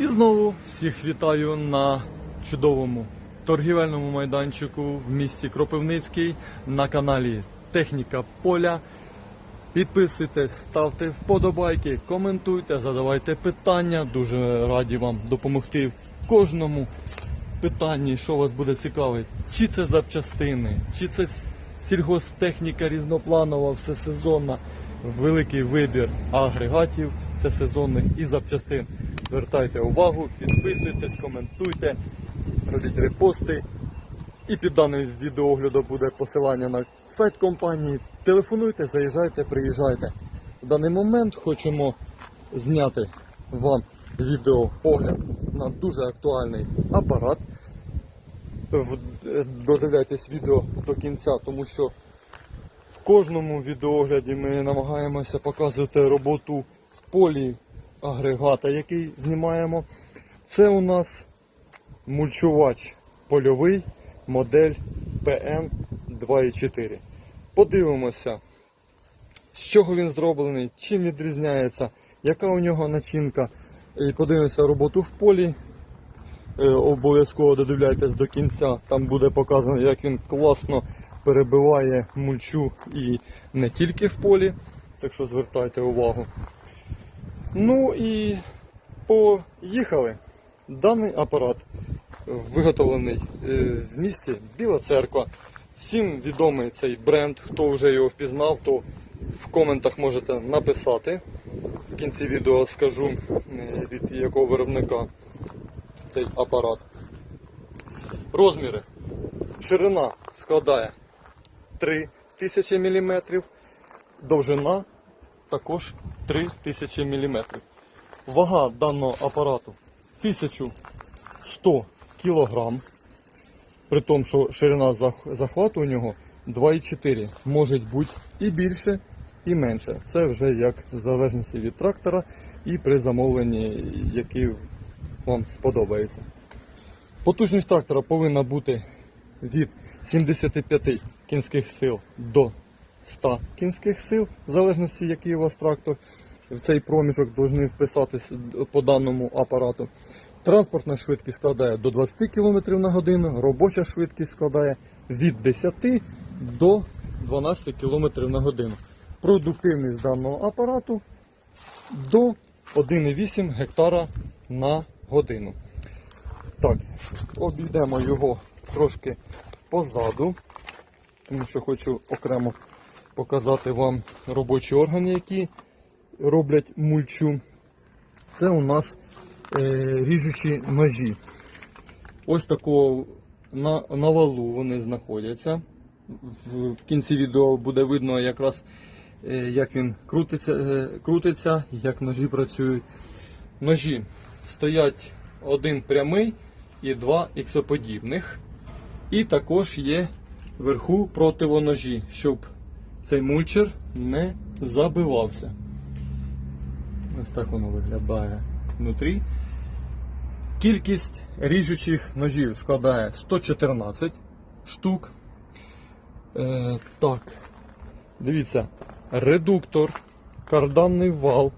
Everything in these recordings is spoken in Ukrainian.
І знову всіх вітаю на чудовому торгівельному майданчику в місті Кропивницький на каналі Техніка Поля. Підписуйтесь, ставте вподобайки, коментуйте, задавайте питання. Дуже раді вам допомогти в кожному питанні, що вас буде цікавить. Чи це запчастини, чи це сільгостехніка різнопланова, всесезонна, великий вибір агрегатів всесезонних і запчастин. Звертайте увагу, підписуйтесь, коментуйте, робіть репости. І під даним відеооглядом буде посилання на сайт компанії. Телефонуйте, заїжджайте, приїжджайте. В даний момент хочемо зняти вам відеоогляд на дуже актуальний апарат. Е, Додивляйтесь відео до кінця, тому що в кожному відеоогляді ми намагаємося показувати роботу в полі агрегата, який знімаємо. Це у нас мульчувач польовий модель PN 2.4. Подивимося, з чого він зроблений, чим відрізняється, яка у нього начинка. І подивимося роботу в полі. Е, Обов'язково додивляйтесь до кінця, там буде показано, як він класно перебиває мульчу і не тільки в полі. Так що звертайте увагу. Ну і поїхали. Даний апарат виготовлений е, в місті Біла Церква. Всім відомий цей бренд. Хто вже його впізнав, то в коментах можете написати. В кінці відео скажу е, від якого виробника цей апарат. Розміри. Ширина складає 3000 мм, довжина також 3000 мм. Вага даного апарату 1100 кг. При тому, що ширина захвату у нього 2,4. Може бути і більше, і менше. Це вже як в залежності від трактора і при замовленні, який вам сподобається. Потужність трактора повинна бути від 75 кінських сил до 100 кінських сил, в залежності, який у вас трактор. В цей проміжок повинні вписатись по даному апарату. Транспортна швидкість складає до 20 км на годину, робоча швидкість складає від 10 до 12 км на годину. Продуктивність даного апарату до 1,8 гектара на годину. Так, обійдемо його трошки позаду, тому що хочу окремо показати вам робочі органи, які роблять мульчу. Це у нас е, ріжучі ножі. Ось такого на, на валу вони знаходяться. В, в кінці відео буде видно якраз е, як він крутиться, е, крутиться, як ножі працюють. Ножі стоять один прямий і два іксоподібних. І також є вверху противоножі, щоб цей мульчер не забивався. Ось так воно виглядає внутрі. Кількість ріжучих ножів складає 114 штук. Е, так, дивіться, редуктор, карданний вал.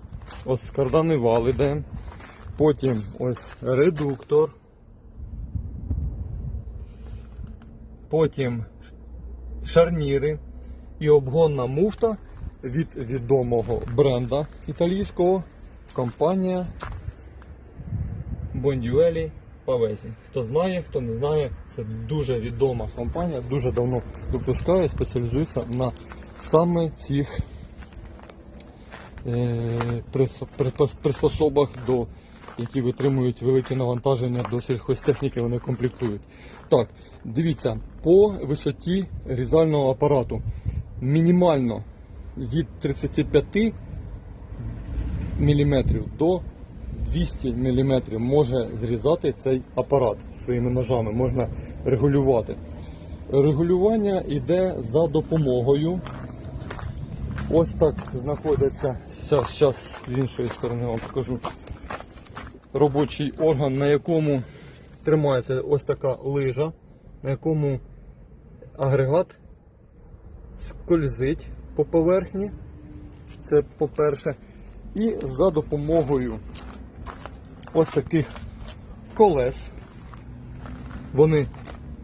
Ось карданний вал іде. Потім ось редуктор. Потім шарніри і обгонна муфта від відомого бренда італійського компанія Бондюелі Павезі. Хто знає, хто не знає, це дуже відома компанія, дуже давно випускає, спеціалізується на саме цих е, приспособах, до, які витримують велике навантаження до сільхозтехніки, вони комплектують. Так, дивіться, по висоті різального апарату мінімально від 35 мм до 200 мм може зрізати цей апарат своїми ножами, можна регулювати. Регулювання йде за допомогою. Ось так знаходиться, зараз з іншої сторони вам покажу робочий орган, на якому тримається ось така лижа, на якому агрегат скользить по поверхні. Це по-перше. І за допомогою ось таких колес. Вони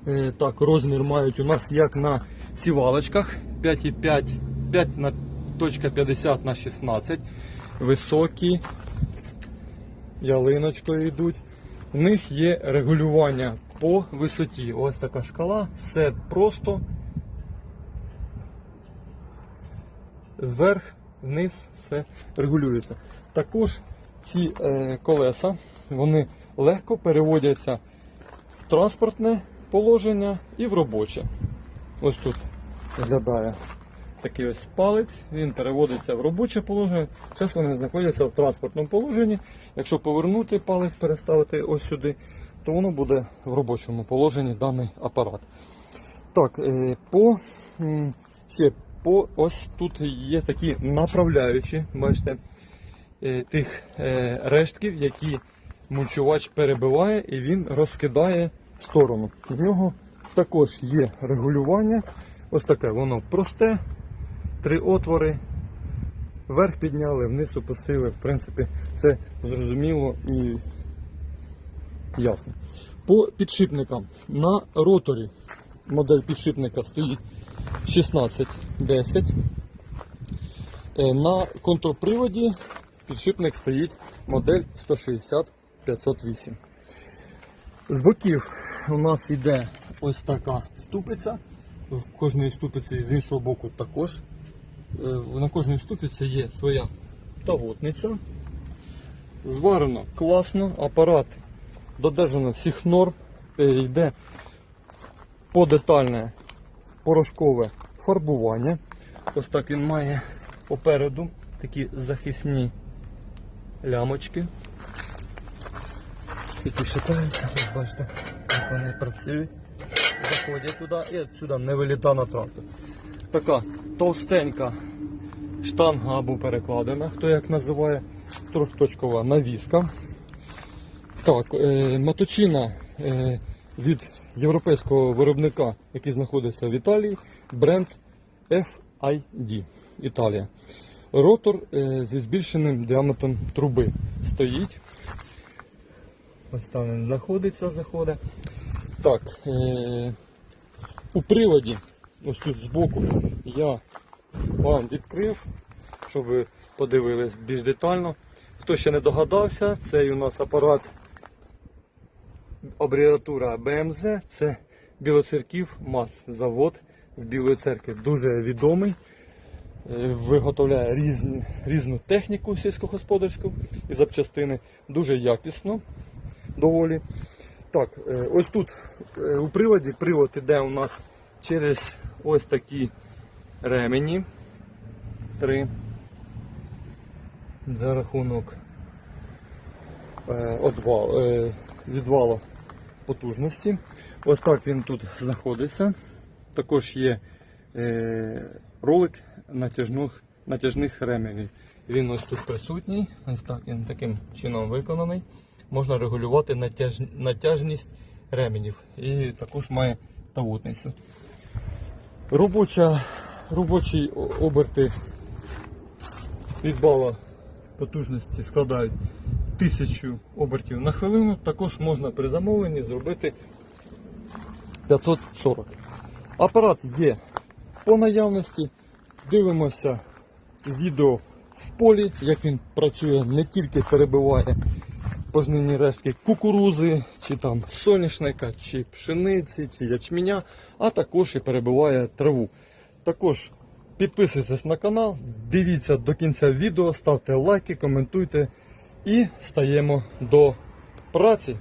е, так розмір мають у нас як на сівалочках 5,5 5 на точка 50 на 16. Високі, ялиночкою йдуть. У них є регулювання по висоті. Ось така шкала, все просто. Вверх, вниз, все регулюється. Також ці е, колеса вони легко переводяться в транспортне положення і в робоче. Ось тут виглядає такий ось палець, він переводиться в робоче положення. Зараз вони знаходяться в транспортному положенні. Якщо повернути палець, переставити ось сюди, то воно буде в робочому положенні даний апарат. Так, е, по ще по ось тут є такі направляючі, бачите, е, тих е, рештків, які мульчувач перебиває і він розкидає в сторону. В нього також є регулювання. Ось таке, воно просте, три отвори. Вверх підняли, вниз опустили. В принципі, це зрозуміло і ясно. По підшипникам на роторі модель підшипника стоїть 1610. Е, На контрприводі підшипник стоїть модель 160-508. З боків у нас йде ось така ступиця. В кожної ступиці з іншого боку також. Е, На кожній ступиці є своя тавотниця. Зварено класно, апарат додержано всіх норм, Е, йде подетальне порошкове фарбування. Ось так він має попереду такі захисні лямочки, які шатаються. Ось бачите, як вони працюють. Заходять туди і отсюди не вилітає на трактор. Така товстенька штанга або перекладина, хто як називає, трьохточкова навіска. Так, е, моточина е, від європейського виробника, який знаходиться в Італії, бренд FID Італія. Ротор е, зі збільшеним діаметром труби стоїть. Ось там він знаходиться, заходить. Так, е, у приводі, ось тут збоку, я вам відкрив, щоб ви подивились більш детально. Хто ще не догадався, цей у нас апарат абревіатура БМЗ, це Білоцерків МАЗ, завод з Білої церкви. Дуже відомий. Е, Виготовляє різні, різну техніку сільськогосподарську і запчастини. Дуже якісно доволі. Так, е, ось тут е, у приводі привод іде у нас через ось такі ремені. Три. За рахунок е, одвал, е, відвалу потужності. Ось так він тут знаходиться. Також є е, ролик натяжних, натяжних ременів. Він ось тут присутній. Ось так він таким чином виконаний. Можна регулювати натяж, натяжність ременів. І також має тавутницю. Робоча, робочі оберти від бала потужності складають 1000 обертів на хвилину. Також можна при замовленні зробити 540. Апарат є по наявності. Дивимося відео в полі, як він працює, не тільки перебиває пожнивні рештки кукурузи, чи там соняшника, чи пшениці, чи ячменя, а також і перебиває траву. Також підписуйтесь на канал, дивіться до кінця відео, ставте лайки, коментуйте і стаємо до праці.